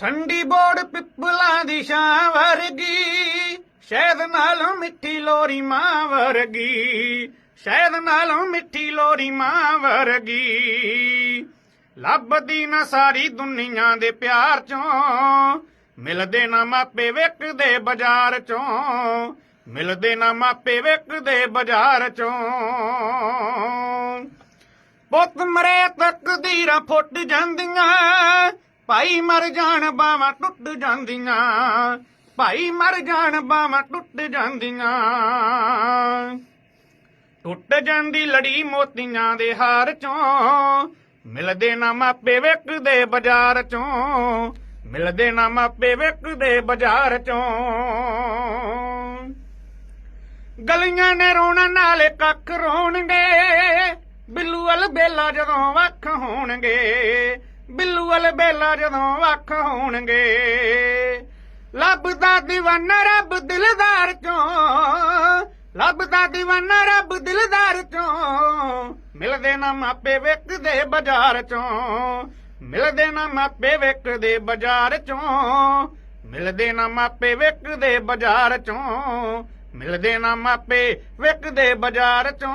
ਠੰਡੀ ਬੋੜ ਪਿੱਪਲਾਂ ਦੀ ਛਾਂ ਵਰਗੀ, ਸ਼ਹਿਦ ਨਾਲੋਂ ਮਿੱਠੀ ਲੋਰੀ ਮਾਂ ਵਰਗੀ, ਸ਼ਹਿਦ ਨਾਲੋਂ ਮਿੱਠੀ ਲੋਰੀ ਮਾਂ ਵਰਗੀ। ਲੱਭਦੀ ਨਾ ਸਾਰੀ ਦੁਨੀਆ ਦੇ ਪਿਆਰ ਚੋਂ, ਮਿਲਦੇ ਨਾ ਮਾਪੇ ਵੇਖਦੇ ਬਾਜ਼ਾਰ ਚੋਂ, ਮਿਲਦੇ ਨਾ ਮਾਪੇ ਵੇਖਦੇ ਬਾਜ਼ਾਰ ਚੋਂ। ਪੁੱਤ ਮਰੇ ਤਕਦੀਰਾਂ ਫੁੱਟ ਜਾਂਦੀਆਂ ਭਾਈ ਮਰ ਜਾਣ ਬਾਵਾਂ ਟੁੱਟ ਜਾਂਦੀਆਂ। ਭਾਈ ਮਰ ਜਾਣ ਬਾਵਾਂ ਟੁੱਟ ਜਾਂਦੀਆਂ। ਟੁੱਟ ਜਾਂਦੀ ਲੜੀ ਮੋਤੀਆਂ ਦੇ ਹਾਰ ਚੋਂ। ਮਿਲਦੇ ਨਾ ਮਾਪੇ ਵੇਖਦੇ ਬਾਜ਼ਾਰ ਚੋਂ। ਮਿਲਦੇ ਨਾ ਮਾਪੇ ਵੇਖਦੇ ਬਾਜ਼ਾਰ ਚੋਂ। ਗਲੀਆਂ ਨੇ ਰੋਣਾ ਨਾਲੇ ਕੱਖ ਰੋਣਗੇ। ਬਿੱਲੂ ਅਲ ਬੇਲਾ ਜਦੋਂ ਵੱਖ ਹੋਣਗੇ। ਬਿੱਲੂ ਵਾਲੇ ਬੇਲਾ ਜਦੋਂ ਵੱਖ ਹੋਣਗੇ। ਲੱਭਦਾ دیਵਾਨਾ ਰੱਬ ਦਿਲਦਾਰ ਚੋਂ, ਲੱਭਦਾ دیਵਾਨਾ ਰੱਬ ਦਿਲਦਾਰ ਚੋਂ। ਮਿਲਦੇ ਨਾ ਮਾਪੇ ਵੇਖਦੇ ਬਾਜ਼ਾਰ ਚੋਂ, ਮਿਲਦੇ ਨਾ ਮਾਪੇ ਵੇਖਦੇ ਬਾਜ਼ਾਰ ਚੋਂ। ਮਿਲਦੇ ਨਾ ਮਾਪੇ ਵੇਖਦੇ ਬਾਜ਼ਾਰ ਚੋਂ, ਮਿਲਦੇ ਨਾ ਮਾਪੇ ਵੇਖਦੇ ਬਾਜ਼ਾਰ ਚੋਂ।